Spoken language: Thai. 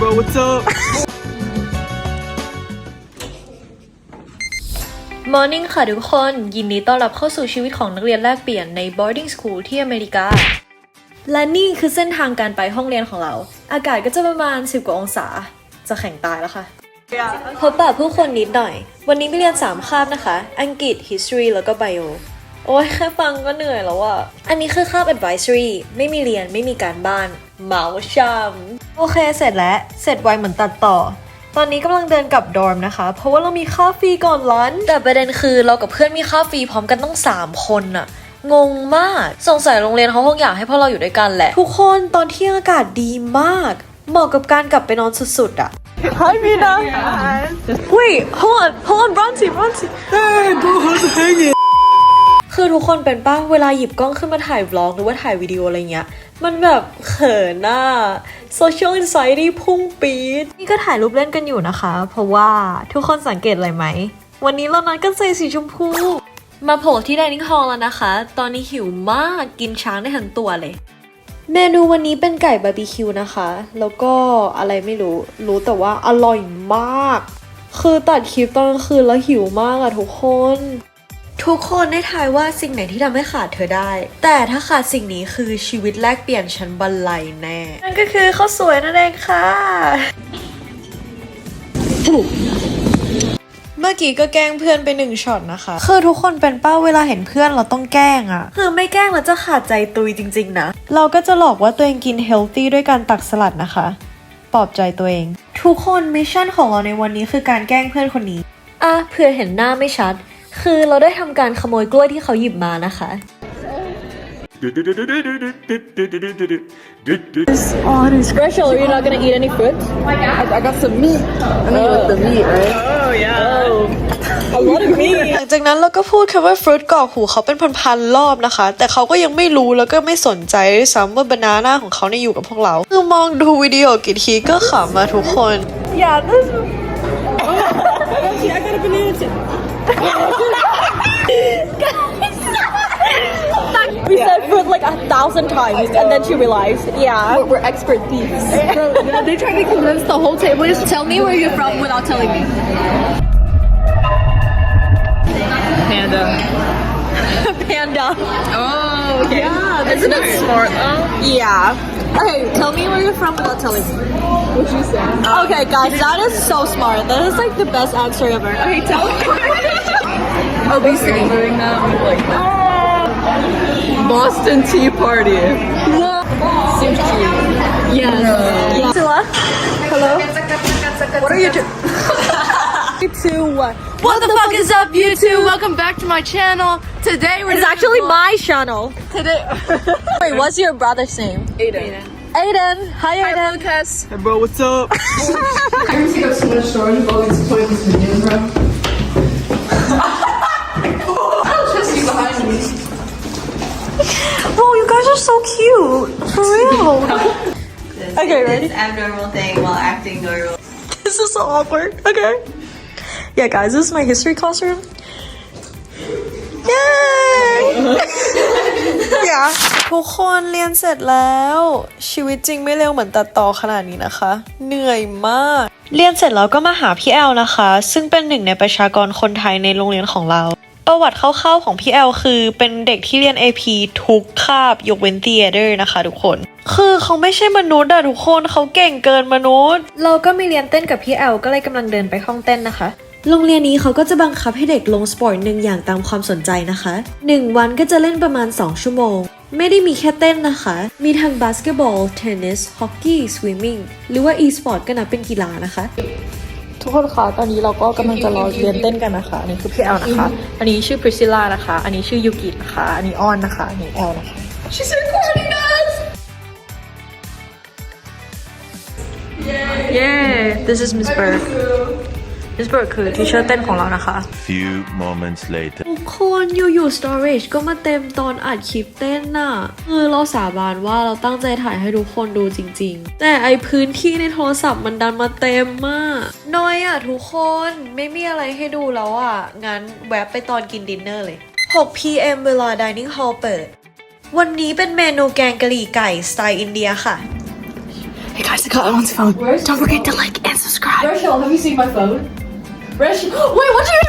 what's up? Morning ค่ะทุกคน ยินดีต้อนรับเข้าสู่ชีวิตของนักเรียนแลกเปลี่ยนใน boarding school ที่อเมริกา และนี่คือเส้นทางการไปห้องเรียนของเรา อากาศก็จะประมาณ 10 กว่าองศา จะแข็งตายแล้วค่ะ พบปะผู้คนนิดหน่อย วันนี้ไม่เรียน 3 คาบนะคะ อังกฤษ history แล้วก็ bio โอ้ยแค่ฟังก็เหนื่อยแล้วอะอันนี้คือคาบ advisory ไม่มีเรียนไม่มีการบ้าน เมาช่ำโอเคเสร็จแล้ว เสร็จไวเหมือนตัดต่อ ตอนนี้กำลังเดินกลับดอร์มนะคะ เพราะว่าเรามีค่าฟรีก่อนลันช์แต่ประเด็นคือเรากับเพื่อนมีค่าฟรีพร้อมกันต้อง 3 คนอะงงมาก สงสัยโรงเรียนเขาคงอยากให้พวกเราอยู่ด้วยกันแหละ ทุกคนตอนเที่ยงอากาศดีมาก เหมาะกับการกลับไปนอนสุดๆอะ Hi Mina Wait hold on hold on Bronzy Bronzy Hey, bro, how's it hanging? คือทุกคนเป็นป้าเวลาหยิบกล้องขึ้นมาถ่ายวล็อกหรือว่าถ่ายวิดีโออะไรเงี้ย มันแบบเขินน่ะ social anxiety พุ่งปี๊ดนี่ก็ถ่ายรูปเล่นกันอยู่นะคะ เพราะว่าทุกคนสังเกตอะไรไหม วันนี้เรานัดกันใส่สีชมพู มาโผล่ที่ dining hall แล้วนะคะ ตอนนี้หิวมากกินช้างได้ทั้งตัวเลย เมนูวันนี้เป็นไก่บาร์บีคิวนะคะ แล้วก็อะไรไม่รู้ รู้แต่ว่าอร่อยมาก คือตัดคลิปตอนกลางคืนแล้วหิวมากอะทุกคน ทุกคนได้ทายว่าสิ่งไหนที่ทำให้ขาดเธอได้ แต่ถ้าขาดสิ่งนี้คือชีวิตแลกเปลี่ยนฉันบันไลแน่ นั่นก็คือข้าวสวยนั่นเองค่ะ เมื่อกี้ก็แกล้งเพื่อนไปหนึ่งช็อตนะคะ คือทุกคนเป็นเป้าเวลาเห็นเพื่อนเราต้องแกล้งอะคือไม่แกล้งเราจะขาดใจตุยจริง ๆ นะ เราก็จะหลอกว่าตัวเองกินเฮลตี้ด้วยการตักสลัดนะคะ ปลอบใจตัวเอง ทุกคนมิชชั่นของเราในวันนี้คือการแกล้งเพื่อนคนนี้ อะเผื่อเห็นหน้าไม่ชัด คือเราได้ทำการขโมยกล้วยที่เขาหยิบมานะคะ Oh, it is Rachel, are you not gonna eat any fruit? Oh my god. I, I got some meat. I mean, with the meat, right? Oh, yeah. A lot of meat. หลังจากนั้นเราก็พูดคำว่าฟรุตกอกหูเขาเป็นพันๆรอบนะคะ แต่เขาก็ยังไม่รู้แล้วก็ไม่สนใจซ้ำว่าบานาน่าของเขาเนี่ยอยู่กับพวกเรา คือมองดูวิดีโอกี่ทีก็ขำมาทุกคน Yeah, this. I got a banana. We said fruit like a thousand times and then she realized yeah We're, we're expert thieves. they tried to convince the whole table. Just tell me where you're from without telling me. Panda. panda Oh, okay. Yeah, Isn't it smart though? yeah okay tell me where you're from without telling me What'd you say? okay guys that is so smart that is like the best answer ever Okay, tell me. Obesity. Doing that with like ah, Boston Tea Party. Sushi. yes yeah. Silla, hello what are you doing two one What the fuck is up, YouTube? Welcome back to my channel. Today we're It's doing actually vlog. my channel. today. Wait, what's your brother's name? Aiden. Aiden. Hi, Hi, Aiden. Lucas. Hey, bro, what's up? I ever take up so much storage of all these toilets in the bro. I'll trust you behind me. Oh, you guys are so cute. For real. Okay, ready? This abnormal thing while acting normal. This is so awkward. Okay. Yeah, guys, this is my history classroom. Yay! yeah. ทุกคนเรียนเสร็จแล้ว ชีวิตจริงไม่เร็วเหมือนตัดต่อขนาดนี้นะคะ เหนื่อยมาก เรียนเสร็จแล้วก็มาหาพี่แอลนะคะ ซึ่งเป็นหนึ่งในประชากรคนไทยในโรงเรียนของเรา ประวัติคร่าวๆของพี่แอลคือเป็นเด็กที่เรียน AP ทุกคาบยกเว้น Theater นะคะทุกคน คือเขาไม่ใช่มนุษย์อะทุกคนเขาเก่งเกินมนุษย์ เราก็ไม่เรียนเต้นกับพี่แอลก็เลยกำลังเดินไปห้องเต้นนะคะ โรงเรียนนี้เขาก็จะบังคับให้เด็กลงสปอร์ตหนึ่งอย่างตามความสนใจนะคะ 1 วันก็จะเล่นประมาณ 2 ชั่วโมง ไม่ได้มีแค่เต้นนะคะ มีทั้งบาสเกตบอล เทนนิส ฮอกกี้ สวิมมิ่ง หรือว่า e-sport ก็นับเป็นกีฬานะคะ ทุกคนคะ ตอนนี้เราก็กำลังจะรอเรียนเต้นกันนะคะ อันนี้คือพี่แอลนะคะ อันนี้ชื่อพริซิล่านะคะ อันนี้ชื่อยูกินะคะ อันนี้ออนนะคะ อันนี้แอลนะคะ She's recording us. Yeah this is Miss Burke Miss Burke คือที่เชิญเต้นของเรานะคะ Few moments later. ทุกคนอยู่ ๆ storage ก็มาเต็มตอนอัดคลิปเต้นน่ะ คือเราสาบานว่าเราตั้งใจถ่ายให้ทุกคนดูจริง ๆ แต่ไอพื้นที่ในโทรศัพท์มันดันมาเต็มมากน้อยอะทุกคนไม่มีอะไรให้ดูแล้วอะ งั้นแวะไปตอนกินดินเนอร์เลย6 p.m. เวลา dining hall เปิด วันนี้เป็นเมนูแกงกะหรี่ไก่สไตล์อินเดียค่ะ Hey guys, I got Ellen's phone. Where's Don't the forget to phone? like and subscribe. Rachel, have you seen my phone? Rachel, wait, what you?